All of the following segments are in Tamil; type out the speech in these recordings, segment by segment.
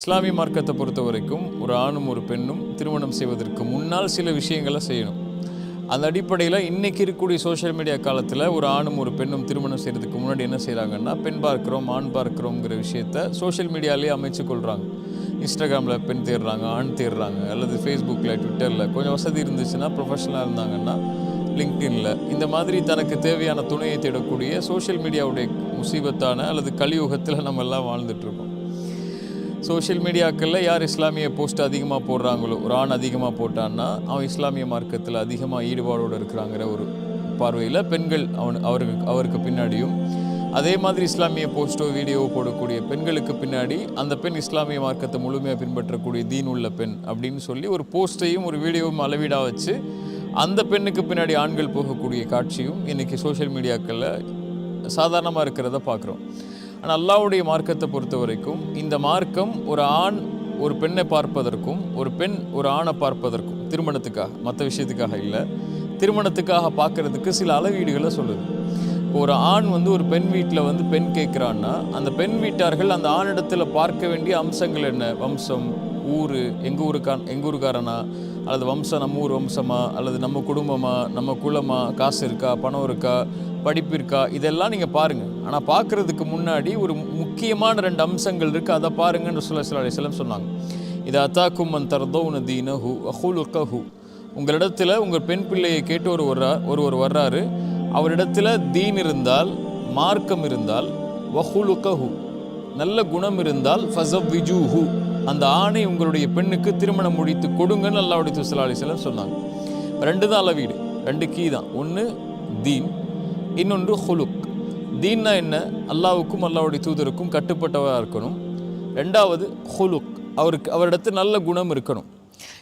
இஸ்லாமிய மார்க்கத்தை பொறுத்த வரைக்கும் ஒரு ஆணும் ஒரு பெண்ணும் திருமணம் செய்வதற்கு முன்னால் சில விஷயங்களை செய்யணும். அந்த அடிப்படையில் இன்றைக்கி இருக்கக்கூடிய சோஷியல் மீடியா காலத்தில் ஒரு ஆணும் ஒரு பெண்ணும் திருமணம் செய்கிறதுக்கு முன்னாடி என்ன செய்கிறாங்கன்னா பெண் பார்க்குறோம் ஆண் பார்க்குறோங்கிற விஷயத்த சோஷியல் மீடியாலேயே அமைச்சு கொள்கிறாங்க இன்ஸ்டாகிராமில் பெண் தேடுறாங்க ஆண் தேடுறாங்க அல்லது ஃபேஸ்புக்கில் ட்விட்டரில் கொஞ்சம் வசதி இருந்துச்சுன்னா ப்ரொஃபஷனலாக இருந்தாங்கன்னா லிங்க்டின்ல இந்த மாதிரி தனக்கு தேவையான துணையை தேடக்கூடிய சோஷியல் மீடியாவுடைய முசீபத்தான அல்லது கலியுகத்தில் நம்ம எல்லாம் வாழ்ந்துட்டுருக்கோம் சோஷியல் மீடியாக்களில் யார் இஸ்லாமிய போஸ்ட் அதிகமாக போடுறாங்களோ ஒரு ஆண் அதிகமாக போட்டான்னா அவன் இஸ்லாமிய மார்க்கத்தில் அதிகமாக ஈடுபாடோடு இருக்கிறாங்கிற ஒரு பார்வையில் பெண்கள் அவன் அவருக்கு அவருக்கு பின்னாடியும் அதே மாதிரி இஸ்லாமிய போஸ்ட்டோ வீடியோவோ போடக்கூடிய பெண்களுக்கு பின்னாடி அந்த பெண் இஸ்லாமிய மார்க்கத்தை முழுமையாக பின்பற்றக்கூடிய தீன் உள்ள பெண் அப்படின்னு சொல்லி ஒரு போஸ்ட்டையும் ஒரு வீடியோவும் அளவீடாக வச்சு அந்த பெண்ணுக்கு பின்னாடி ஆண்கள் போகக்கூடிய காட்சியும் இன்றைக்கி சோஷியல் மீடியாக்களில் சாதாரணமாக இருக்கிறத பார்க்குறோம் ஆனால் அல்லாவுடைய மார்க்கத்தை பொறுத்த வரைக்கும் இந்த மார்க்கம் ஒரு ஆண் ஒரு பெண்ணை பார்ப்பதற்கும் ஒரு பெண் ஒரு ஆணை பார்ப்பதற்கும் திருமணத்துக்காக மற்ற விஷயத்துக்காக இல்லை. திருமணத்துக்காக பார்க்கறதுக்கு சில அளவீடுகளை சொல்லுது. இப்போ ஒரு ஆண் வந்து ஒரு பெண் வீட்டில் வந்து பெண் கேட்குறான்னா அந்த பெண் வீட்டார்கள் அந்த ஆணிடத்தில் பார்க்க வேண்டிய அம்சங்கள் என்ன? வம்சம் ஊர் எங்கள் ஊருக்கா எங்கள் ஊருக்காரனா? அல்லது வம்சம் நம்ம ஊர் வம்சமா? அல்லது நம்ம குடும்பமா? நம்ம குலமா? காசு இருக்கா? பணம் இருக்கா? படிப்பு இருக்கா? இதெல்லாம் நீங்கள் பாருங்கள் ஆனால் பார்க்குறதுக்கு முன்னாடி ஒரு முக்கியமான ரெண்டு அம்சங்கள் இருக்குது அதை பாருங்கன்னு சொல்ல சில அலிஸ்லம் சொன்னாங்க. இது அத்தாக்கும் அன் தர்தௌன தீனஹு அஹுலுக்கஹு உங்களிடத்தில் உங்கள் பெண் பிள்ளையை கேட்டு ஒரு வர்றா ஒருவர் வர்றாரு. அவரிடத்தில் தீன் இருந்தால் மார்க்கம் இருந்தால் வஹுலுக்கஹு. நல்ல குணம் இருந்தால் ஃபசவ் விஜூஹு அந்த ஆணை உங்களுடைய பெண்ணுக்கு திருமணம் முடித்து கொடுங்கன்னு அல்லாவுடைய துசலா அலிஸ்லாம் சொன்னாங்க. ரெண்டு தான் அளவீடு ரெண்டு கீ தான். ஒன்று தீன் இன்னொன்று ஹுலுக். தீன்னா என்ன? அல்லாவுக்கும் அல்லாவுடைய தூதருக்கும் கட்டுப்பட்டவராக இருக்கணும். ரெண்டாவது ஹுலுக் அவருக்கு அவரிடத்து நல்ல குணம் இருக்கணும்.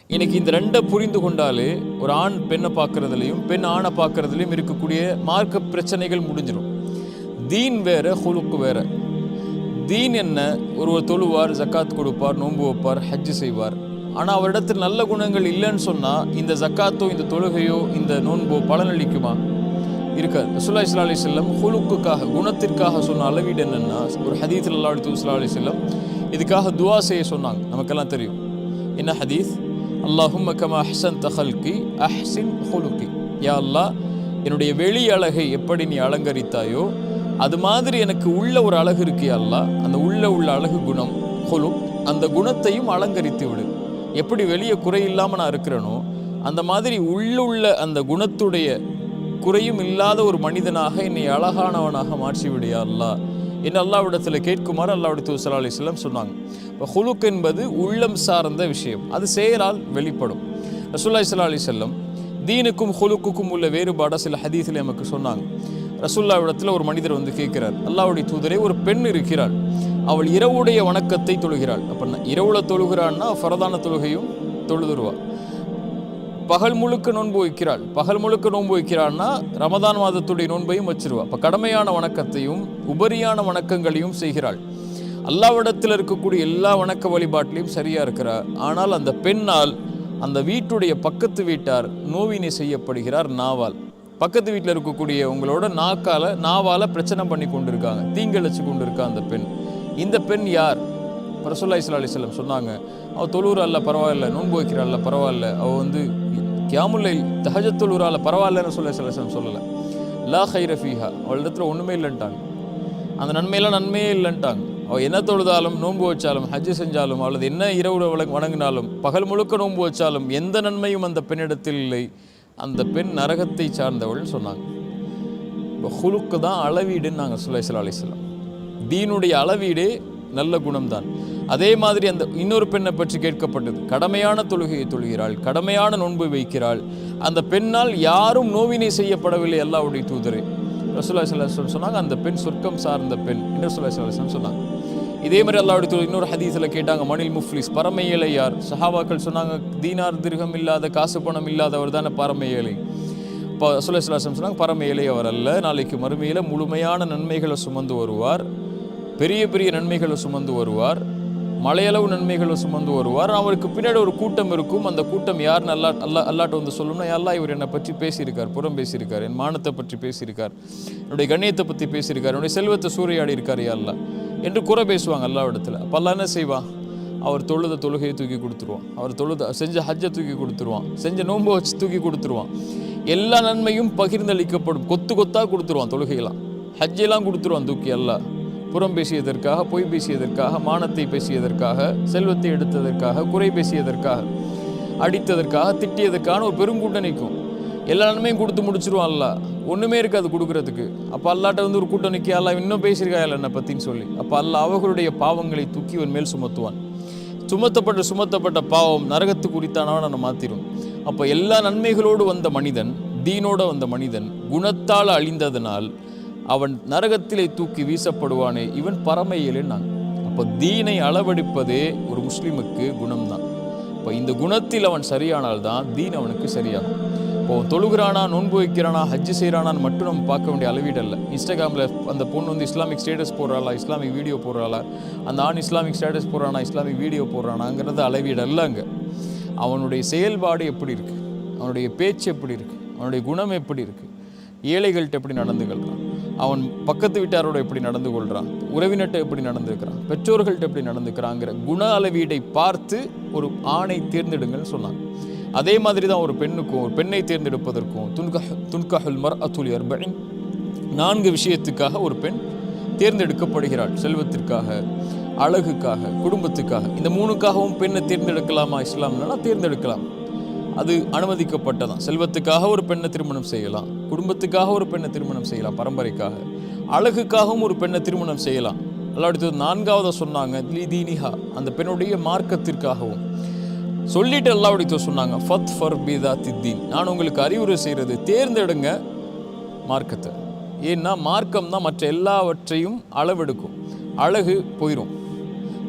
இன்னைக்கு இந்த ரெண்டை புரிந்து கொண்டாலே ஒரு ஆண் பெண்ணை பார்க்கறதுலையும் பெண் ஆணை பார்க்கறதுலையும் இருக்கக்கூடிய மார்க்க பிரச்சனைகள் முடிஞ்சிடும். தீன் வேறு ஹுலுக்கு வேறு. தீன் என்ன? ஒருவர் தொழுவார் ஜக்காத் கொடுப்பார் நோன்பு வைப்பார் ஹஜ்ஜு செய்வார். ஆனால் அவரிடத்தில் நல்ல குணங்கள் இல்லைன்னு சொன்னால் இந்த ஜக்காத்தோ இந்த தொழுகையோ இந்த நோன்போ பலனளிக்குமா? இருக்காது. ரசுல்லா இஸ்லா அலி செல்லம் ஹுலுக்குக்காக குணத்திற்காக சொன்ன அளவீடு என்னென்னா ஒரு ஹதீத் அல்லா அலி துஸ்லா அலி செல்லம் இதுக்காக துவா செய்ய சொன்னாங்க. நமக்கெல்லாம் தெரியும். என்ன ஹதீஸ்? அல்லாஹும் கமா அஹ்சன் தஹல்கி அஹ்சின் ஹுலுக்கி. யா அல்லாஹ் என்னுடைய வெளி அழகை எப்படி நீ அலங்கரித்தாயோ அது மாதிரி எனக்கு உள்ள ஒரு அழகு இருக்கே யா அல்லாஹ். அந்த உள்ள உள்ள அழகு குணம் ஹுலுக் அந்த குணத்தையும் அலங்கரித்து விடு. எப்படி வெளியே குறை இல்லாமல் நான் இருக்கிறேனோ அந்த மாதிரி உள்ளுள்ள அந்த குணத்துடைய குறையும் இல்லாத ஒரு மனிதனாக என்னை அழகானவனாக மாற்றிவிடியா அல்லா என்று அல்லாவிடத்தில் கேட்குமாறு அல்லாவுடைய தூசலா அலிஸ்லாம் சொன்னாங்க. இப்போ ஹுலுக் என்பது உள்ளம் சார்ந்த விஷயம். அது செயலால் வெளிப்படும். ரசூல்லா இஸ்லா அலி செல்லம் தீனுக்கும் ஹுலுக்குக்கும் உள்ள வேறுபாடாக சில ஹதீஸில் நமக்கு சொன்னாங்க. ரசுல்லாவிடத்தில் ஒரு மனிதர் வந்து கேட்கிறார். அல்லாவுடைய தூதரே ஒரு பெண் இருக்கிறாள். அவள் இரவுடைய வணக்கத்தை தொழுகிறாள். அப்படின்னா இரவுல தொழுகிறான்னா ஃபரதான தொழுகையும் தொழுதுருவாள் பகல் முழுக்க நோன்பு வைக்கிறாள். பகல் முழுக்க நோன்பு வைக்கிறான்னா ரமதான் மாதத்துடைய நோன்பையும் வச்சிருவா. அப்போ கடமையான வணக்கத்தையும் உபரியான வணக்கங்களையும் செய்கிறாள். அல்லாவிடத்தில் இருக்கக்கூடிய எல்லா வணக்க வழிபாட்டிலையும் சரியாக இருக்கிறார் ஆனால் அந்த பெண்ணால் அந்த வீட்டுடைய பக்கத்து வீட்டார் நோவினை செய்யப்படுகிறார் நாவால். பக்கத்து வீட்டில் இருக்கக்கூடிய உங்களோட நாக்கால் நாவால் பிரச்சனை பண்ணி கொண்டு இருக்காங்க தீங்கிழைச்சு கொண்டிருக்கா அந்த பெண். இந்த பெண் யார்? பிரசுல்லா இஸ்லா அலிஸ்லம் சொன்னாங்க. அவள் தொழுவுற பரவாயில்ல நோன்பு வைக்கிறாள்ல பரவாயில்ல. அவள் வந்து கியாமுல்லை தஹஜ தொழுவுறால பரவாயில்லன்னு சொல்ல சில சொல்லலை. லா ஹைர ஃபீஹா. அவளிடத்துல ஒன்றுமே இல்லைன்ட்டாங்க. அந்த நன்மையெல்லாம் நன்மையே இல்லைன்ட்டாங்க. அவள் என்ன தொழுதாலும் நோன்பு வச்சாலும் ஹஜ்ஜு செஞ்சாலும் அல்லது என்ன இரவு வணங்கினாலும் பகல் முழுக்க நோன்பு வச்சாலும் எந்த நன்மையும் அந்த பெண்ணிடத்தில் இல்லை. அந்த பெண் நரகத்தை சார்ந்தவள்னு சொன்னாங்க. இப்போ ஹுலுக்கு தான் அளவீடுன்னு நாங்கள் சொல்ல இஸ்லா அலிஸ்லாம் தீனுடைய அளவீடே நல்ல குணம்தான். அதே மாதிரி அந்த இன்னொரு பெண்ணை பற்றி கேட்கப்பட்டது. கடமையான தொழுகையை தொழுகிறாள் கடமையான நோன்பு வைக்கிறாள். அந்த பெண்ணால் யாரும் நோவினை செய்யப்படவில்லை அல்லாவுடைய தூதரே. ரசூல்லா சொன்னாங்க அந்த பெண் சொர்க்கம் சார்ந்த பெண். என்று ரசூல்லா சொன்னாங்க. இதே மாதிரி அல்லாவுடைய இன்னொரு ஹதீஸில் கேட்டாங்க மணில் முஃப்லிஸ் பரம ஏழை யார்? சஹாபாக்கள் சொன்னாங்க தீனார் திருகம் இல்லாத காசு பணம் இல்லாதவர் தானே பரம ஏழை. இப்போ சுல்லாஸ்லாம் சொன்னாங்க பரம ஏழை அவர் அல்ல நாளைக்கு மறுமையில் முழுமையான நன்மைகளை சுமந்து வருவார் பெரிய பெரிய நன்மைகளை சுமந்து வருவார் மலையளவு நன்மைகளை சுமந்து வருவார் அவருக்கு பின்னாடி ஒரு கூட்டம் இருக்கும் அந்த கூட்டம் யார் நல்லா அல்லா அல்லாட்ட வந்து சொல்லணும்னா அல்லா இவர் என்னை பற்றி பேசியிருக்கார் புறம் பேசியிருக்கார் என் மானத்தை பற்றி பேசியிருக்கார் என்னுடைய கண்ணியத்தை பற்றி பேசியிருக்கார் என்னுடைய செல்வத்தை சூறையாடி இருக்கார் யா அல்லா என்று குறை பேசுவாங்க அல்லாவிடத்தில் அப்போ அல்லா என்ன செய்வான் அவர் தொழுத தொழுகையை தூக்கி கொடுத்துருவான். அவர் தொழுத செஞ்ச ஹஜ்ஜை தூக்கி கொடுத்துருவான். செஞ்ச நோன்பை வச்சு தூக்கி கொடுத்துருவான். எல்லா நன்மையும் பகிர்ந்தளிக்கப்படும். கொத்து கொத்தாக கொடுத்துருவான் தொழுகையெல்லாம். ஹஜ்ஜெல்லாம் கொடுத்துருவான் தூக்கி எல்லாம் புறம் பேசியதற்காக பொய் பேசியதற்காக மானத்தை பேசியதற்காக செல்வத்தை எடுத்ததற்காக குறை பேசியதற்காக அடித்ததற்காக திட்டியதற்கான ஒரு பெருங்கூட்டம் நிற்கும். எல்லா நன்மையும் கொடுத்து முடிச்சிருவான் அல்ல. ஒன்றுமே இருக்காது கொடுக்கறதுக்கு. அப்போ அல்லாட்ட வந்து ஒரு கூட்டம் நிற்க அல்ல இன்னும் பேசியிருக்கா இல்லை என்னை பற்றின்னு சொல்லி. அப்போ அல்ல அவர்களுடைய பாவங்களை தூக்கி அவன் மேல் சுமத்துவான். சுமத்தப்பட்ட சுமத்தப்பட்ட பாவம் நரகத்துக்கு குறித்தானவனை மாத்திரும். அப்போ எல்லா நன்மைகளோடு வந்த மனிதன் தீனோட வந்த மனிதன் குணத்தால் அழிந்ததனால் அவன் நரகத்திலே தூக்கி வீசப்படுவானே இவன் பரமையேலுன்னாங்க அப்போ தீனை அளவெடுப்பதே ஒரு முஸ்லீமுக்கு குணம்தான். இப்போ இந்த குணத்தில் அவன் சரியானால்தான் தீன் அவனுக்கு சரியாகும். இப்போ தொழுகிறானா நோன்பு வைக்கிறானா ஹஜ்ஜு செய்கிறானான்னு மட்டும் நம்ம பார்க்க வேண்டிய அளவீடு இல்லை இன்ஸ்டாகிராமில் அந்த பொண்ணு வந்து இஸ்லாமிக் ஸ்டேட்டஸ் போடுறாளா இஸ்லாமிக் வீடியோ போடுறாளா அந்த ஆண் இஸ்லாமிக் ஸ்டேட்டஸ் போடுறானா இஸ்லாமிக் வீடியோ போடுறானாங்கிறது அளவீடல்ல அங்கே. அவனுடைய செயல்பாடு எப்படி இருக்குது அவனுடைய பேச்சு எப்படி இருக்குது அவனுடைய குணம் எப்படி இருக்குது ஏழைகள்கிட்ட எப்படி நடந்து கொள்கிறான் அவன் பக்கத்து வீட்டாரோட எப்படி நடந்து கொள்கிறான் உறவினர்கிட்ட எப்படி நடந்துக்கிறான் பெற்றோர்கள்ட்ட எப்படி நடந்துக்கிறாங்கிற குண அளவீடை பார்த்து ஒரு ஆணை தேர்ந்தெடுங்கன்னு சொன்னாங்க. அதே மாதிரி தான் ஒரு பெண்ணுக்கும் ஒரு பெண்ணை தேர்ந்தெடுப்பதற்கும் துன்கஹ் துன்கஹுல் மர் அத்துல் அர்பைன் நான்கு விஷயத்துக்காக ஒரு பெண் தேர்ந்தெடுக்கப்படுகிறாள். செல்வத்திற்காக அழகுக்காக குடும்பத்துக்காக. இந்த மூணுக்காகவும் பெண்ணை தேர்ந்தெடுக்கலாமா இஸ்லாம்னா தேர்ந்தெடுக்கலாம். அது அனுமதிக்கப்பட்டதான். செல்வத்துக்காக ஒரு பெண்ணை திருமணம் செய்யலாம். குடும்பத்துக்காக ஒரு பெண்ணை திருமணம் செய்யலாம் பரம்பரைக்காக. அழகுக்காகவும் ஒரு பெண்ணை திருமணம் செய்யலாம். அல்லாடுத்தது நான்காவதாக சொன்னாங்க லீதீனிஹா அந்த பெண்ணுடைய மார்க்கத்திற்காகவும். சொல்லிட்டு அல்லாவுடைய சொன்னாங்க. ஃபத் ஃபர் பீதா தித்தீன் நான் உங்களுக்கு அறிவுரை செய்கிறது தேர்ந்தெடுங்க மார்க்கத்தை. ஏன்னா மார்க்கம் தான் மற்ற எல்லாவற்றையும் அளவெடுக்கும். அழகு போயிடும்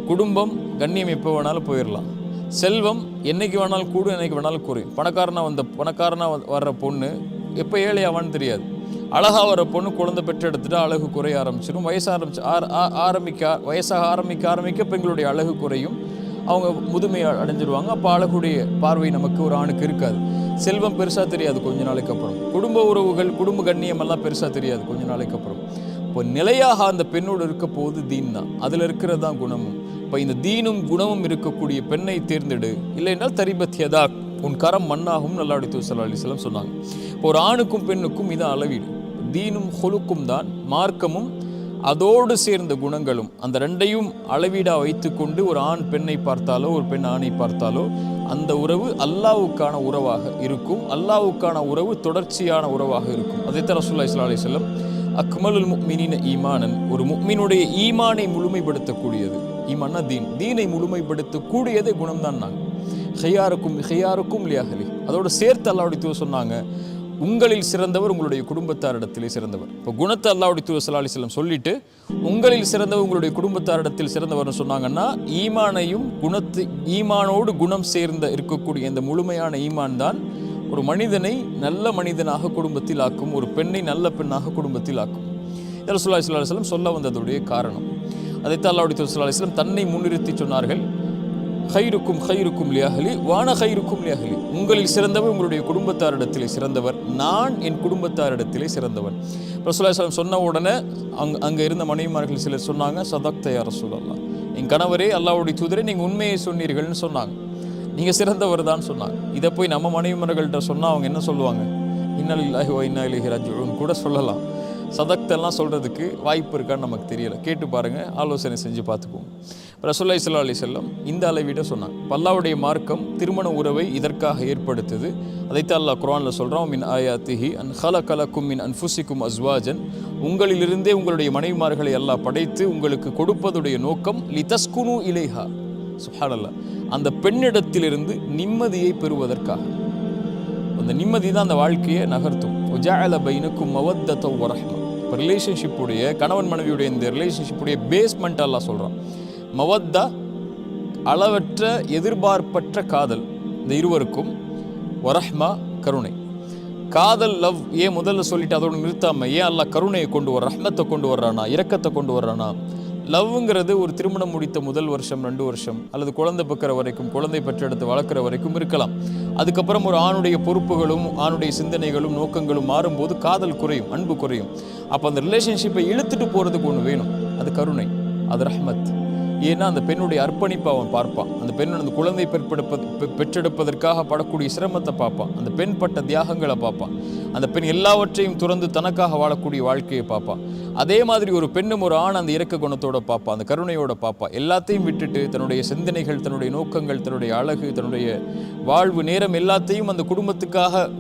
குடும்பம் கண்ணியம் எப்போ வேணாலும் போயிடலாம் செல்வம் என்னைக்கு வேணாலும் கூடும் என்னைக்கு வேணாலும் குறையும். பணக்காரனாக வந்த பணக்காரனா வ- வர்ற பொண்ணு எப்போ ஏழையாவான்னு தெரியாது. அழகாக வர பொண்ணு குழந்தை பெற்றெடுத்துட்டு அழகு குறைய ஆரம்பிச்சிடும் வயசு ஆரம்பிச்சு ஆர- ஆ- ஆரம்பிக்க வயசாக ஆரம்பிக்க ஆரம்பிக்க பெண்களுடைய அழகு குறையும். அவங்க முதுமை அடைஞ்சிருவாங்க. அப்போ ஆளக்கூடிய பார்வை நமக்கு ஒரு ஆணுக்கு இருக்காது. செல்வம் பெருசாக தெரியாது கொஞ்ச நாளைக்கு அப்புறம். குடும்ப உறவுகள் குடும்ப கண்ணியம் எல்லாம் பெருசாக தெரியாது கொஞ்ச நாளைக்கு அப்புறம். இப்போ நிலையாக அந்த பெண்ணோடு இருக்க போது தீன் தான். அதில் இருக்கிறது தான் குணமும் இப்போ இந்த தீனும் குணமும் இருக்கக்கூடிய பெண்ணை தேர்ந்தெடு. இல்லை என்றால் தரிபத் உன் கரம் மண்ணாகும் நல்லாடி தூசல் அலிஸ்லாம் சொன்னாங்க. இப்போ ஒரு ஆணுக்கும் பெண்ணுக்கும் இதான் அளவீடு. தீனும் ஹொலுக்கும் தான் மார்க்கமும் அதோடு சேர்ந்த குணங்களும் அந்த ரெண்டையும் அளவீடா வைத்துக்கொண்டு ஒரு ஆண் பெண்ணை பார்த்தாலோ ஒரு பெண் ஆணை பார்த்தாலோ அந்த உறவு அல்லாவுக்கான உறவாக இருக்கும். அல்லாவுக்கான உறவு தொடர்ச்சியான உறவாக இருக்கும். அதைத்தான் ரசூல்லா இஸ்லா அலி செல்லம் அக்மலுல் முக்மினின ஈமானன். ஒரு முக்மினுடைய ஈமானை முழுமைப்படுத்தக்கூடியது. ஈமான்னா தீன். தீனை முழுமைப்படுத்தக்கூடியதே குணம்தான் நாங்கள் ஹையாருக்கும் ஹையாருக்கும் லியாஹலி அதோடு சேர்த்து அல்லாவுடைய தூ சொன்னாங்க உங்களில் சிறந்தவர் உங்களுடைய குடும்பத்தாரிடத்திலே சிறந்தவர். இப்போ குணத்தை அல்லாவுடைய தூவ சல்லா செல்லம் சொல்லிட்டு உங்களில் சிறந்தவர் உங்களுடைய குடும்பத்தாரிடத்தில் சிறந்தவர்னு சொன்னாங்கன்னா ஈமானையும் குணத்து ஈமானோடு குணம் சேர்ந்த இருக்கக்கூடிய இந்த முழுமையான ஈமான் தான் ஒரு மனிதனை நல்ல மனிதனாக குடும்பத்தில் ஆக்கும் ஒரு பெண்ணை நல்ல பெண்ணாக குடும்பத்தில் ஆக்கும். இதில் சுல்லா அலிஸ்லாம் சொல்ல வந்ததுடைய காரணம். அதைத்தான் அல்லாவுடைய தூவ சல்லா தன்னை முன்னிறுத்தி சொன்னார்கள். ஹைருக்கும் ஹைருக்கும் லியாஹலி வான ஹைருக்கும் லியாஹலி உங்களில் சிறந்தவர் உங்களுடைய குடும்பத்தாரிடத்திலே சிறந்தவர். நான் என் குடும்பத்தாரிடத்திலே சிறந்தவன். ரசூலாஸ்லாம் சொன்ன உடனே அங் அங்கே இருந்த மனைவிமார்கள் சிலர் சொன்னாங்க சதக் தயார் ரசூலல்லா என் கணவரே அல்லாவுடைய தூதரே நீங்கள் உண்மையை சொன்னீர்கள்னு சொன்னாங்க. நீங்கள் சிறந்தவர் தான் சொன்னாங்க. இதை போய் நம்ம மனைவிமார்கள்ட்ட சொன்னால் அவங்க என்ன சொல்லுவாங்க? இன்னல் இல்லாஹி வ இன்னா இலைஹி கூட சொல்லலாம். சதக்தெல்லாம் சொல்கிறதுக்கு வாய்ப்பு இருக்கான்னு நமக்கு தெரியலை. கேட்டு பாருங்கள் ஆலோசனை செஞ்சு பார்த்துக்குவோம். ரசோல்லா இஸ்லா அலி செல்லம் இந்த அளவீட சொன்னாங்க. பல்லாவுடைய மார்க்கம் திருமண உறவை இதற்காக ஏற்படுத்துது. அதைத்தான் அல்லாஹ் குரானில் சொல்கிறோம் மின் ஆயாத்திஹி அன் ஹல கலக்கும் மின் அன்ஃபுசிக்கும் அஸ்வாஜன். உங்களிலிருந்தே உங்களுடைய மனைவிமார்களை எல்லாம் படைத்து உங்களுக்கு கொடுப்பதுடைய நோக்கம் லிதஸ்குனு இலைஹா. சுஹானல்லா அந்த பெண்ணிடத்திலிருந்து நிம்மதியை பெறுவதற்காக. அந்த நிம்மதி தான் அந்த வாழ்க்கையை நகர்த்தும். உஜால பைனுக்கும் மவத்தத்த வரஹ்மா இப்போ ரிலேஷன்ஷிப்புடைய கணவன் மனைவியுடைய இந்த ரிலேஷன்ஷிப்புடைய பேஸ்மெண்ட் எல்லாம் சொல்கிறான் மவத்தா அளவற்ற எதிர்பார்ப்பற்ற காதல். இந்த இருவருக்கும் வரஹ்மா கருணை. காதல் லவ் ஏன் முதல்ல சொல்லிட்டு அதோடு நிறுத்தாமல் ஏன் அல்லா கருணையை கொண்டு வர ரஹ்மத்தை கொண்டு வர்றானா இரக்கத்தை கொண்டு வர்றானா? லவ்ங்கிறது ஒரு திருமணம் முடித்த முதல் வருஷம் ரெண்டு வருஷம் அல்லது குழந்தை பக்கிற வரைக்கும் குழந்தை பெற்றெடுத்து வளர்க்குற வரைக்கும் இருக்கலாம். அதுக்கப்புறம் ஒரு ஆணுடைய பொறுப்புகளும் ஆணுடைய சிந்தனைகளும் நோக்கங்களும் மாறும்போது காதல் குறையும் அன்பு குறையும். அப்போ அந்த ரிலேஷன்ஷிப்பை இழுத்துட்டு போகிறதுக்கு ஒன்று வேணும். அது கருணை அது ரஹ்மத். ஏன்னா அந்த பெண்ணுடைய அர்ப்பணிப்பை அவன் பார்ப்பான். அந்த பெண் அந்த குழந்தை பெற்றெடுப்பது பெற்றெடுப்பதற்காக படக்கூடிய சிரமத்தை பார்ப்பான். அந்த பெண் பட்ட தியாகங்களை பார்ப்பான். அந்த பெண் எல்லாவற்றையும் துறந்து தனக்காக வாழக்கூடிய வாழ்க்கையை பார்ப்பான். அதே மாதிரி ஒரு பெண்ணும் ஒரு ஆண் அந்த இறக்க குணத்தோட பார்ப்பான். அந்த கருணையோட பார்ப்பான். எல்லாத்தையும் விட்டுட்டு தன்னுடைய சிந்தனைகள் தன்னுடைய நோக்கங்கள் தன்னுடைய அழகு தன்னுடைய வாழ்வு நேரம் எல்லாத்தையும் அந்த குடும்பத்துக்காக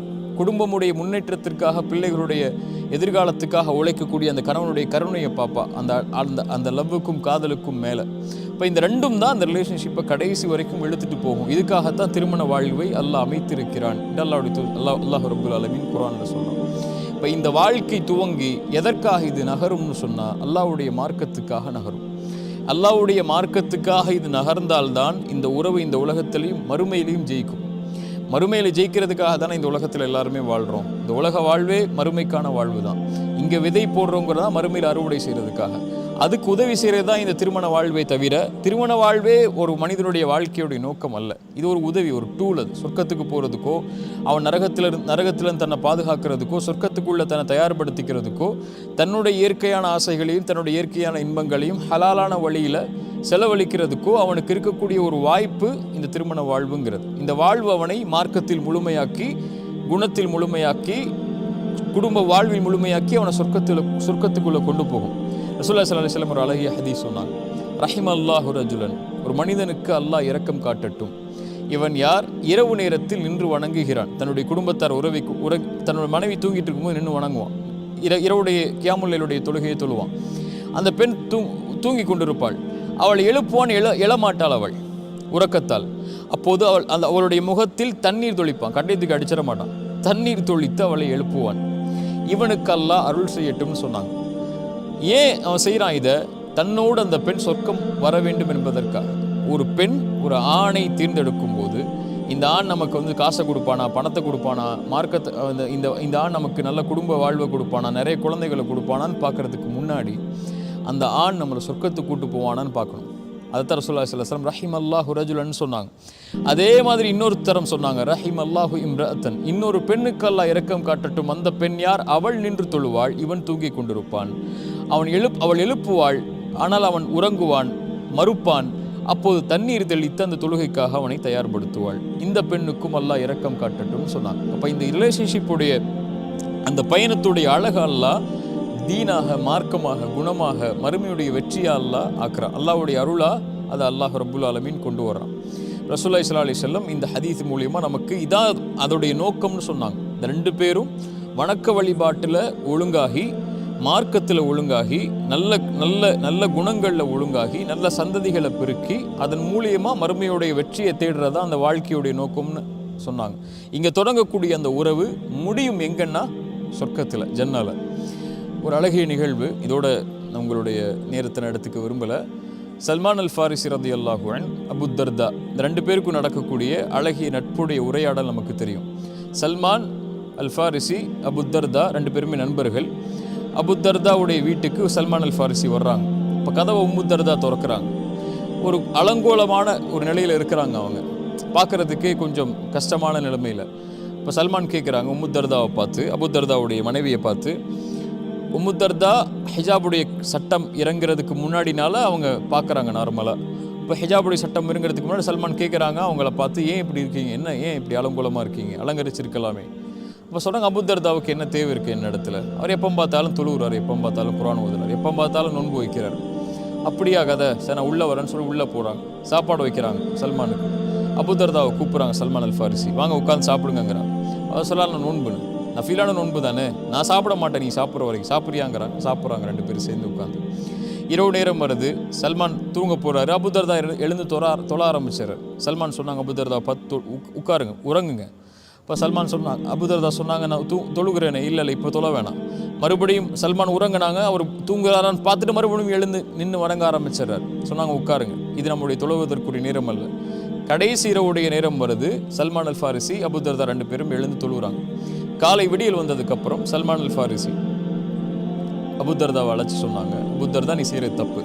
குடும்பமுடைய முன்னேற்றத்திற்காக பிள்ளைகளுடைய எதிர்காலத்துக்காக உழைக்கக்கூடிய அந்த கணவனுடைய கருணையை பார்ப்பா அந்த அந்த அந்த லவ்வுக்கும் காதலுக்கும் மேலே. இப்போ இந்த ரெண்டும் தான் அந்த ரிலேஷன்ஷிப்பை கடைசி வரைக்கும் இழுத்துட்டு போகும். இதுக்காகத்தான் திருமண வாழ்வை அல்லாஹ் அமைத்திருக்கிறான். அல்லாவுடைய அல்லா அல்லாஹ் அல்லாஹ் ரபுல் அலமின் குரானில் சொன்னான். இப்போ இந்த வாழ்க்கை துவங்கி எதற்காக இது நகரும்னு சொன்னால் அல்லாவுடைய மார்க்கத்துக்காக நகரும். அல்லாவுடைய மார்க்கத்துக்காக இது நகர்ந்தால்தான் இந்த உறவு இந்த உலகத்திலையும் மறுமையிலையும் ஜெயிக்கும். மறுமையில் ஜெயிக்கிறதுக்காக தானே இந்த உலகத்தில் எல்லாருமே வாழ்கிறோம் இந்த உலக வாழ்வே மறுமைக்கான வாழ்வு தான் இங்கே விதை போடுறவங்கிறதா மறுமையில் அறுவடை செய்கிறதுக்காக அதுக்கு உதவி செய்கிறது தான் இந்த திருமண வாழ்வை தவிர திருமண வாழ்வே ஒரு மனிதனுடைய வாழ்க்கையுடைய நோக்கம் அல்ல. இது ஒரு உதவி ஒரு டூல் அது. சொர்க்கத்துக்கு போகிறதுக்கோ அவன் நரகத்தில் நரகத்தில் தன்னை பாதுகாக்கிறதுக்கோ சொர்க்கத்துக்குள்ளே தன்னை தயார்படுத்திக்கிறதுக்கோ தன்னுடைய இயற்கையான ஆசைகளையும் தன்னுடைய இயற்கையான இன்பங்களையும் ஹலாலான வழியில் செலவழிக்கிறதுக்கோ அவனுக்கு இருக்கக்கூடிய ஒரு வாய்ப்பு இந்த திருமண வாழ்வுங்கிறது. இந்த வாழ்வு அவனை மார்க்கத்தில் முழுமையாக்கி குணத்தில் முழுமையாக்கி குடும்ப வாழ்வில் முழுமையாக்கி அவனை சொர்க்கத்தில் சொர்க்கத்துக்குள்ளே கொண்டு போகும். ரசூல்லா ஸல்லல்லாஹு செல்லம் ஒரு அழகிய ஹதீஸ் சொன்னாங்க. ரஹிம் அல்லாஹு ரஜுலன் ஒரு மனிதனுக்கு அல்லாஹ் இரக்கம் காட்டட்டும். இவன் யார்? இரவு நேரத்தில் நின்று வணங்குகிறான். தன்னுடைய குடும்பத்தார் உறவை உற தன்னுடைய மனைவி தூங்கிட்டு இருக்கும்போது நின்று வணங்குவான். இர இரவுடைய கியாமுல்லையுடைய தொழுகையை தொழுவான். அந்த பெண் தூ தூங்கி கொண்டிருப்பாள். அவள் எழுப்புவான் எழ எழமாட்டாள் அவள் உறக்கத்தால். அப்போது அவள் அந்த அவளுடைய முகத்தில் தண்ணீர் தொளிப்பான். கண்டயத்துக்கு அடிச்சிட மாட்டான். தண்ணீர் தொளித்து அவளை எழுப்புவான். இவனுக்கெல்லாம் அருள் செய்யட்டும்னு சொன்னாங்க. ஏன் அவன் செய்கிறான் இதை? தன்னோடு அந்த பெண் சொர்க்கம் வர வேண்டும் என்பதற்காக. ஒரு பெண் ஒரு ஆணை தேர்ந்தெடுக்கும் போது இந்த ஆண் நமக்கு வந்து காசை கொடுப்பானா பணத்தை கொடுப்பானா மார்க்கத்தை அந்த இந்த இந்த ஆண் நமக்கு நல்ல குடும்ப வாழ்வை கொடுப்பானா நிறைய குழந்தைகளை கொடுப்பானான்னு பார்க்கறதுக்கு முன்னாடி அந்த ஆண் நம்மளை சொர்க்கத்துக்கு கூட்டு போவானான்னு பார்க்கணும். அதை அதைத்தான் சில சரம் ரஹிம் அல்லாஹு ரஜுலன்னு சொன்னாங்க. அதே மாதிரி இன்னொரு தரம் சொன்னாங்க ரஹிம் அல்லாஹு இம்ரத்தன் இன்னொரு பெண்ணுக்கு இறக்கம் இரக்கம் காட்டட்டும் அந்த பெண் யார்? அவள் நின்று தொழுவாள் இவன் தூங்கிக் கொண்டிருப்பான். அவன் எழுப் அவள் எழுப்புவாள் ஆனால் அவன் உறங்குவான் மறுப்பான். அப்போது தண்ணீர் தெளித்து அந்த தொழுகைக்காக அவனை தயார்படுத்துவாள். இந்த பெண்ணுக்கும் அல்லாஹ் இரக்கம் காட்டட்டும்னு சொன்னாங்க. அப்போ இந்த ரிலேஷன்ஷிப்புடைய அந்த பயணத்துடைய அழகு தீனாக மார்க்கமாக குணமாக மறுமையுடைய வெற்றியா அல்லாஹ் ஆக்குறான். அல்லாவுடைய அருளா அதை அல்லாஹ் ரபுல் ஆலமீன் கொண்டு வர்றான். ரசூல்லாய் ஸல்லல்லாஹு அலி செல்லம் இந்த ஹதீஸ் மூலியமாக நமக்கு இதான் அதோடைய நோக்கம்னு சொன்னாங்க. இந்த ரெண்டு பேரும் வணக்க வழிபாட்டில் ஒழுங்காகி மார்க்கத்தில் ஒழுங்காகி நல்ல நல்ல நல்ல குணங்களில் ஒழுங்காகி நல்ல சந்ததிகளை பெருக்கி அதன் மூலியமாக மறுமையுடைய வெற்றியை தேடுறதா அந்த வாழ்க்கையுடைய நோக்கம்னு சொன்னாங்க. இங்கே தொடங்கக்கூடிய அந்த உறவு முடியும் எங்கன்னா சொர்க்கத்தில் ஜன்னால ஒரு அழகிய நிகழ்வு. இதோட நான் உங்களுடைய நேரத்தை நான் எடுத்துக்க விரும்பலை. சல்மான் அல் ஃபாரிசி ரதி அல்லாஹுவன் அபுத்தர்தா இந்த ரெண்டு பேருக்கும் நடக்கக்கூடிய அழகிய நட்புடைய உரையாடல் நமக்கு தெரியும். சல்மான் அல் ஃபாரிசி அபுத்தர்தா ரெண்டு பேருமே நண்பர்கள். அபுத்தர்தாவுடைய வீட்டுக்கு சல்மான் அல் ஃபாரிசி வர்றாங்க. இப்போ கதவை உம்முத்தர்தா திறக்கிறாங்க. ஒரு அலங்கோலமான ஒரு நிலையில் இருக்கிறாங்க அவங்க. பார்க்குறதுக்கே கொஞ்சம் கஷ்டமான நிலைமையில். இப்போ சல்மான் கேட்குறாங்க உம்முத்தர்தாவை பார்த்து அபுத்தர்தாவுடைய மனைவியை பார்த்து உம்மு தர்தா ஹிஜாபுடைய சட்டம் இறங்குறதுக்கு முன்னாடினால அவங்க பார்க்குறாங்க நார்மலாக இப்போ ஹிஜாபுடைய சட்டம் இறங்குறதுக்கு முன்னாடி சல்மான் கேட்குறாங்க அவங்கள பார்த்து ஏன் இப்படி இருக்கீங்க? என்ன ஏன் இப்படி அலங்கோலமாக இருக்கீங்க? அலங்கரிச்சிருக்கலாமே. இப்போ சொன்னாங்க அபு தர்தாவுக்கு என்ன தேவை இருக்குது என்ன இடத்துல? அவர் எப்போ பார்த்தாலும் தொழுகிறார் எப்போ பார்த்தாலும் குரான் ஓதுறார் எப்போ பார்த்தாலும் நோன்பு வைக்கிறார். அப்படியா கதை. சரி நான் உள்ளே வரேன்னு சொல்லி உள்ளே போகிறாங்க சாப்பாடு வைக்கிறாங்க சல்மானுக்கு. அபு தர்தாவை கூப்பிட்றாங்க சல்மான் அல் ஃபாரிசி வாங்க உட்காந்து சாப்பிடுங்கங்கிறாங்க. அவர் சொல்லலாம் நான் நோன்புன்னு. நான் ஃபீலான நோன்பு தானே? நான் சாப்பிட மாட்டேன் நீ சாப்பிட்ற வரைக்கும். சாப்பிட்றியாங்கிறாங்க சாப்பிட்றாங்க ரெண்டு பேரும் சேர்ந்து உட்காந்து இரவு நேரம் வருது. சல்மான் தூங்க போகிறாரு அபுதர்தா எழு- எழுந்து தொழ தொழ ஆரம்பிச்சார். சல்மான் சொன்னாங்க அபுதர்தா பத்து உட்காருங்க உறங்குங்க. இப்போ சல்மான் சொன்னாங்க அபுதர்தா சொன்னாங்க நான் தூ தொழுகிறேனே. இல்லை இல்லை இப்போ தொழ வேணாம். மறுபடியும் சல்மான் உறங்குனாங்க. அவர் தூங்குறாரான்னு பார்த்துட்டு மறுபடியும் எழுந்து நின்று வணங்க ஆரம்பிச்சிடுறாரு. சொன்னாங்க உட்காருங்க. இது நம்முடைய தொழுவதற்குரிய நேரம் அல்ல. கடைசி இரவுடைய நேரம் வருது. சல்மான் அல் ஃபாரிசி அபுதர்தா ரெண்டு பேரும் எழுந்து தொழுகிறாங்க காலை விடியல் வந்ததுக்கப்புறம் சல்மான் அல் ஃபாரிசி அபுத்தர்தாவை அழைச்சி சொன்னாங்க. புத்தர் தான் நீ செய்கிற தப்பு.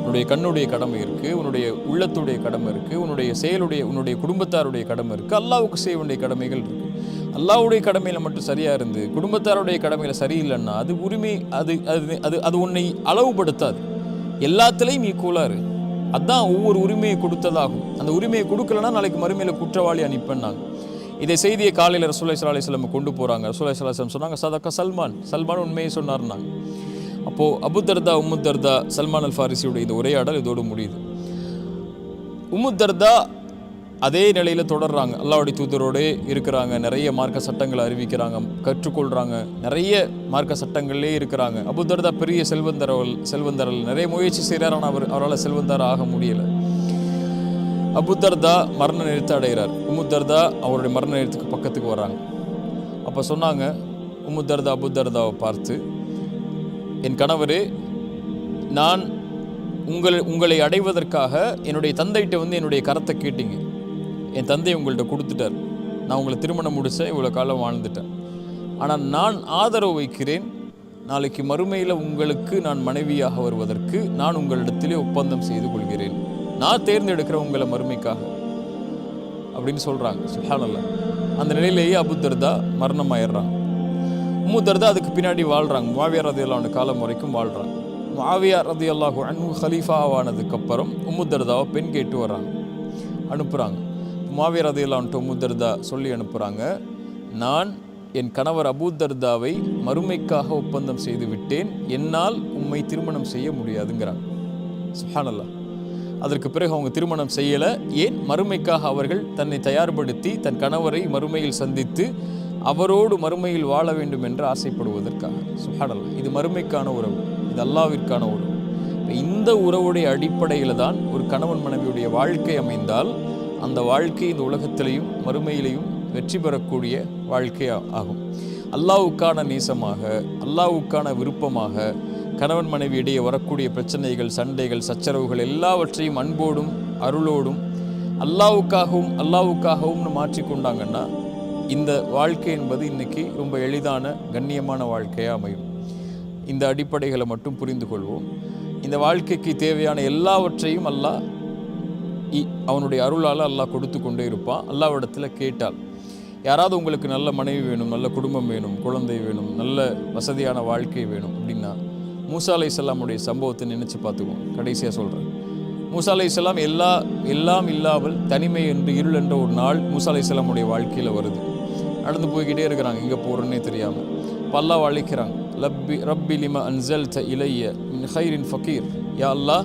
உன்னுடைய கண்ணுடைய கடமை இருக்குது உன்னுடைய உள்ளத்துடைய கடமை இருக்குது உன்னுடைய செயலுடைய உன்னுடைய குடும்பத்தாருடைய கடமை இருக்குது அல்லாவுக்கு செய்ய வேண்டிய கடமைகள் இருக்குது அல்லாவுடைய கடமையில் மட்டும் சரியாக இருந்து குடும்பத்தாருடைய கடமையில் சரியில்லைன்னா அது உரிமை அது அது அது அது உன்னை அளவுபடுத்தாது. எல்லாத்துலேயும் ஈக்குவலாக அதுதான் ஒவ்வொரு உரிமையை கொடுத்ததாகும். அந்த உரிமையை கொடுக்கலன்னா நாளைக்கு மறுமையில் குற்றவாளி அனுப்பினாங்க இதை செய்தியை காலையில் ரசூலை சல்லா அலிஸ்லம் கொண்டு போகிறாங்க ரசூலை சல்லா சொன்னாங்க சதக்கா சல்மான். சல்மான் உண்மையை சொன்னார்னாங்க அப்போது அபுதர்தா உம்முத்தர்தா சல்மான் அல் ஃபாரிசியுடைய இந்த உரையாடல் இதோடு முடியுது. உம்முத்தர்தா அதே நிலையில் தொடர்றாங்க. அல்லாவுடைய தூதரோடு இருக்கிறாங்க. நிறைய மார்க்க சட்டங்களை அறிவிக்கிறாங்க கற்றுக்கொள்கிறாங்க நிறைய மார்க்க சட்டங்கள்லே இருக்கிறாங்க. அபுதர்தா பெரிய செல்வந்தரவல் செல்வந்தரல் நிறைய முயற்சி செய்கிறார் ஆனால் அவர் அவரால் செல்வந்தர ஆக முடியலை. அபுதர்தா மரண நிறுத்த அடைகிறார். உமுத்தர்தா அவருடைய மரண நிறுத்துக்கு பக்கத்துக்கு வராங்க. அப்போ சொன்னாங்க உமுத்தர்தா அபுதர்தாவை பார்த்து என் கணவரே நான் உங்கள் உங்களை அடைவதற்காக என்னுடைய தந்தைகிட்ட வந்து என்னுடைய கரத்தை கேட்டீங்க. என் தந்தை உங்கள்கிட்ட கொடுத்துட்டார். நான் உங்களை திருமணம் முடித்தேன் இவ்வளோ காலம் வாழ்ந்துட்டேன். ஆனால் நான் ஆதரவு வைக்கிறேன். நாளைக்கு மறுமையில் உங்களுக்கு நான் மனைவியாக வருவதற்கு நான் உங்களிடத்திலே ஒப்பந்தம் செய்து கொள்கிறேன். நான் தேர்ந்தெடுக்கிற உங்களை மறுமைக்காக. அப்படின்னு சொல்கிறாங்க சுஹானல்ல. அந்த நிலையிலேயே அபுத்தர்தா மரணம் ஆயிடுறான் உம்முத்தர்தா அதுக்கு பின்னாடி வாழ்கிறாங்க மாவியார் ரதி காலம் வரைக்கும் வாழ்கிறாங்க மாவியார் ரதி அல்லாஹு அன்பு ஹலீஃபாவானதுக்கப்புறம் உம்முத்தர்தாவை பெண் கேட்டு வர்றாங்க. அனுப்புகிறாங்க மாவியார் ரதி அல்லான்ட்டு உம்முத்தர்தா சொல்லி அனுப்புகிறாங்க நான் என் கணவர் அபூதர்தாவை மறுமைக்காக ஒப்பந்தம் செய்து விட்டேன். என்னால் உம்மை திருமணம் செய்ய முடியாதுங்கிறான் சுஹானல்லா. அதற்கு பிறகு அவங்க திருமணம் செய்யலை. ஏன்? மறுமைக்காக அவர்கள் தன்னை தயார்படுத்தி தன் கணவரை மறுமையில் சந்தித்து அவரோடு மறுமையில் வாழ வேண்டும் என்று ஆசைப்படுவதற்காக. சுஹானல்லா இது மறுமைக்கான உறவு. இது அல்லாவிற்கான உறவு. இந்த உறவுடைய அடிப்படையில் தான் ஒரு கணவன் மனைவியுடைய வாழ்க்கை அமைந்தால் அந்த வாழ்க்கை இந்த உலகத்திலையும் மறுமையிலையும் வெற்றி பெறக்கூடிய வாழ்க்கை ஆகும். அல்லாவுக்கான நேசமாக அல்லாவுக்கான விருப்பமாக கணவன் மனைவி இடையே வரக்கூடிய பிரச்சனைகள் சண்டைகள் சச்சரவுகள் எல்லாவற்றையும் அன்போடும் அருளோடும் அல்லாவுக்காகவும் அல்லாவுக்காகவும் மாற்றிக்கொண்டாங்கன்னா இந்த வாழ்க்கை என்பது இன்றைக்கி ரொம்ப எளிதான கண்ணியமான வாழ்க்கையாக அமையும். இந்த அடிப்படைகளை மட்டும் புரிந்து கொள்வோம். இந்த வாழ்க்கைக்கு தேவையான எல்லாவற்றையும் அல்லாஹ் இ- அவனுடைய அருளால் அல்லாஹ் கொடுத்து கொண்டே இருப்பான். அல்லாவிடத்தில் கேட்டால் யாராவது உங்களுக்கு நல்ல மனைவி வேணும் நல்ல குடும்பம் வேணும் குழந்தை வேணும் நல்ல வசதியான வாழ்க்கை வேணும் அப்படின்னா மூசா அலை இஸ்லாமுடைய சம்பவத்தை நினச்சி பார்த்துக்குவோம். கடைசியாக சொல்கிறேன் மூசா அலை இஸ்லாம் எல்லா எல்லாம் இல்லாமல் தனிமை என்று இருள் என்ற ஒரு நாள் மூசா அலை இஸ்லாமுடைய வாழ்க்கையில் வருது. நடந்து போய்கிட்டே இருக்கிறாங்க. எங்கே போகிறோன்னே தெரியாமல் பல்லா அழைக்கிறாங்க. லப்பி ரப்பி லிம அன்சல் த இளைய மின் ஹைரின் ஃபக்கீர் யா அல்லாஹ்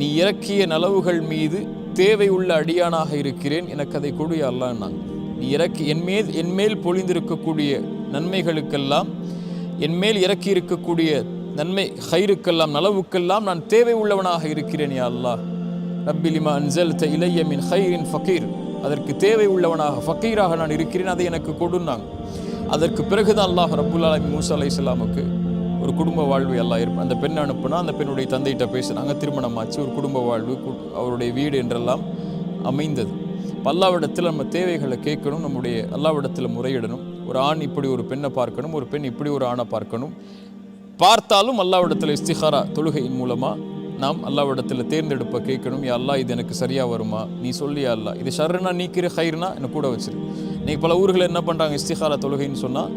நீ இறக்கிய நலவுகள் மீது தேவை உள்ள அடியானாக இருக்கிறேன். எனக்கு அதை கொடு யா அல்லாஹ்னாங்க நீ இறக்கி என்மேல் என்மேல் பொழிந்திருக்கக்கூடிய நன்மைகளுக்கெல்லாம் என்மேல் இறக்கி இருக்கக்கூடிய நன்மை ஹைருக்கெல்லாம் நலவுக்கெல்லாம் நான் தேவை உள்ளவனாக இருக்கிறேன் யா அல்லாஹ். ரப்பிலிமா அன்சல் த இளைய மின் ஹைரின் ஃபக்கீர் அதற்கு தேவை உள்ளவனாக ஃபக்கீராக நான் இருக்கிறேன் அதை எனக்கு கொடுன்னாங்க அதற்கு பிறகுதான் அல்லாஹ் ரப்புல் மூசா அலை இஸ்லாமுக்கு ஒரு குடும்ப வாழ்வு எல்லாம் இருப்பேன் அந்த பெண் அனுப்புனா அந்த பெண்ணுடைய தந்தைகிட்ட பேசுனாங்க திருமணம் ஆச்சு ஒரு குடும்ப வாழ்வு அவருடைய வீடு என்றெல்லாம் அமைந்தது. பல்லாவிடத்தில் அல்லாவிடத்தில் நம்ம தேவைகளை கேட்கணும் நம்முடைய அல்லாவிடத்தில் முறையிடணும். ஒரு ஆண் இப்படி ஒரு பெண்ணை பார்க்கணும் ஒரு பெண் இப்படி ஒரு ஆணை பார்க்கணும். பார்த்தாலும் அல்லாவிடத்தில் இஸ்திஹாரா தொழுகையின் மூலமாக நாம் அல்லாவிடத்தில் தேர்ந்தெடுப்ப கேட்கணும். யா இது எனக்கு சரியாக வருமா? நீ சொல்லியா அல்லா இது ஷர்னா நீக்கிற ஹைர்னா என்னை கூட வச்சிரு. இன்னைக்கு பல ஊர்களில் என்ன பண்ணுறாங்க இஸ்திகாரா தொழுகைன்னு சொன்னால்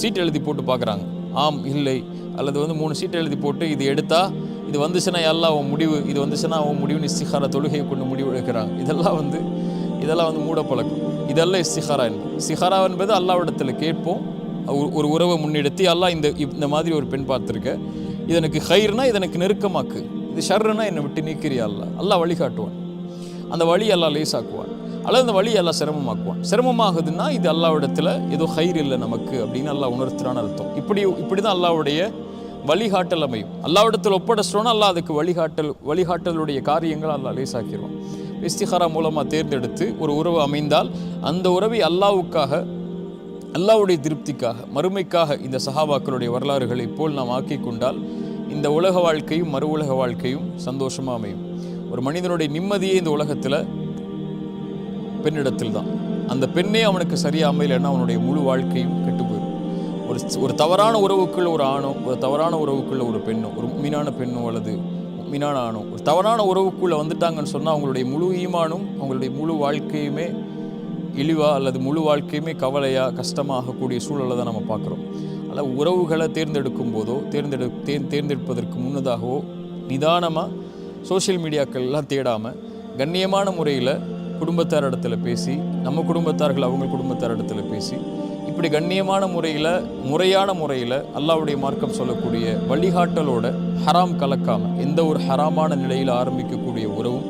சீட் எழுதி போட்டு பார்க்குறாங்க ஆம் இல்லை. அல்லது வந்து மூணு சீட் எழுதி போட்டு இது எடுத்தால் இது வந்துச்சுன்னா எல்லாம் அவன் முடிவு இது வந்துச்சுன்னா அவன் முடிவுன்னு இஸ்திஹாரா தொழுகையை கொண்டு முடிவு எடுக்கிறாங்க. இதெல்லாம் வந்து இதெல்லாம் வந்து மூட பழக்கம் இதெல்லாம் இஸ்திஹாரா என்பது. இஸ்திகாரா என்பது அல்லாவிடத்தில் கேட்போம். ஒரு- உறவை முன்னெடுத்து அல்லாஹ் இந்த இந்த மாதிரி ஒரு பெண் பார்த்துருக்க. இது எனக்கு ஹைர்னா இது எனக்கு நெருக்கமாக்கு. இது ஷர்னா என்னை விட்டு நீக்கிறியா அல்ல அல்லாஹ் வழிகாட்டுவான் அந்த வழி எல்லாம் லேசாக்குவான். அல்லது அந்த வழி எல்லாம் சிரமமாக்குவான். சிரமமாகுதுன்னா இது அல்லாவிடத்தில் ஏதோ ஹைர் இல்லை நமக்கு அப்படின்னு அல்லாஹ் உணர்த்துறான்னு அர்த்தம். இப்படி இப்படி தான் அல்லாவுடைய வழிகாட்டல் அமையும். அல்லாவிடத்தில் ஒப்படைச்சிட்டோன்னா அல்லாஹ் அதுக்கு வழிகாட்டல் வழிகாட்டலுடைய காரியங்கள் அல்லாஹ் லேசாக்கிடுவான் இஸ்திஹாரா மூலமாக தேர்ந்தெடுத்து ஒரு உறவு அமைந்தால் அந்த உறவை அல்லாவுக்காக அல்லாவுடைய திருப்திக்காக மறுமைக்காக இந்த சஹாபாக்களுடைய வரலாறுகளை போல் நாம் ஆக்கிக் கொண்டால் இந்த உலக வாழ்க்கையும் மறு உலக வாழ்க்கையும் சந்தோஷமாக அமையும். ஒரு மனிதனுடைய நிம்மதியே இந்த உலகத்தில் பெண்ணிடத்தில் தான். அந்த பெண்ணே அவனுக்கு சரியாக அமையலைன்னா அவனுடைய முழு வாழ்க்கையும் கெட்டு போயிடும். ஒரு ஒரு தவறான உறவுக்குள்ள ஒரு ஆணோ ஒரு தவறான உறவுக்குள்ள ஒரு பெண்ணோ ஒரு மீனான பெண்ணோ அல்லது மீனான ஆணோ ஒரு தவறான உறவுக்குள்ளே வந்துட்டாங்கன்னு சொன்னால் அவங்களுடைய முழு ஈமானும் அவங்களுடைய முழு வாழ்க்கையுமே இழிவா அல்லது முழு வாழ்க்கையுமே கவலையாக கஷ்டமாகக்கூடிய சூழலை தான் நம்ம பார்க்குறோம். அதில் உறவுகளை தேர்ந்தெடுக்கும் போதோ தேர்ந்தெடு தே தேர்ந்தெடுப்பதற்கு முன்னதாகவோ நிதானமாக சோஷியல் மீடியாக்கள்லாம் தேடாமல் கண்ணியமான முறையில் குடும்பத்தார் இடத்துல பேசி நம்ம குடும்பத்தார்கள் அவங்க குடும்பத்தார் இடத்துல பேசி இப்படி கண்ணியமான முறையில் முறையான முறையில் அல்லாவுடைய மார்க்கம் சொல்லக்கூடிய வழிகாட்டலோட ஹராம் கலக்காமல் எந்த ஒரு ஹராமான நிலையில் ஆரம்பிக்கக்கூடிய உறவும்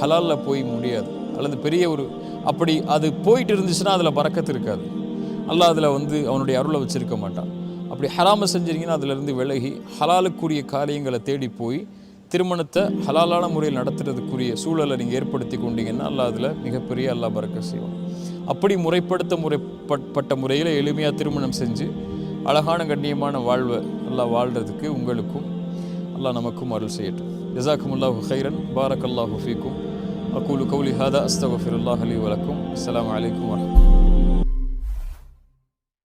ஹலாலில் போய் முடியாது. அல்லது பெரிய ஒரு அப்படி அது போயிட்டு இருந்துச்சுன்னா அதில் பறக்கத்து இருக்காது. அல்லாஹ் அதில் வந்து அவனுடைய அருளை வச்சுருக்க மாட்டான். அப்படி ஹராமை செஞ்சிருங்கன்னா அதிலிருந்து விலகி ஹலாலுக்குரிய காரியங்களை தேடி போய் திருமணத்தை ஹலாலான முறையில் நடத்துறதுக்குரிய சூழலை நீங்கள் ஏற்படுத்தி கொண்டீங்கன்னா அல்லாஹ் அதில் மிகப்பெரிய அல்லா பறக்க செய்வோம் அப்படி முறைப்படுத்த முறைப்பட்ட முறையில் எளிமையாக திருமணம் செஞ்சு அழகான கண்ணியமான வாழ்வை நல்லா வாழ்கிறதுக்கு உங்களுக்கும் அல்லாஹ் நமக்கும் அருள் செய்யட்டும். ஜசாக்கும் அல்லாஹு ஹைரன் பாரக் அல்லாஹு ஃபீக்கும். அக்கூலு கௌலி ஹாதா அஸ்தகஃபிர் அல்லாஹ் அலி வலக்கும் அஸ்ஸலாமு அலைக்கும் வரஹ்மத்துல்லாஹி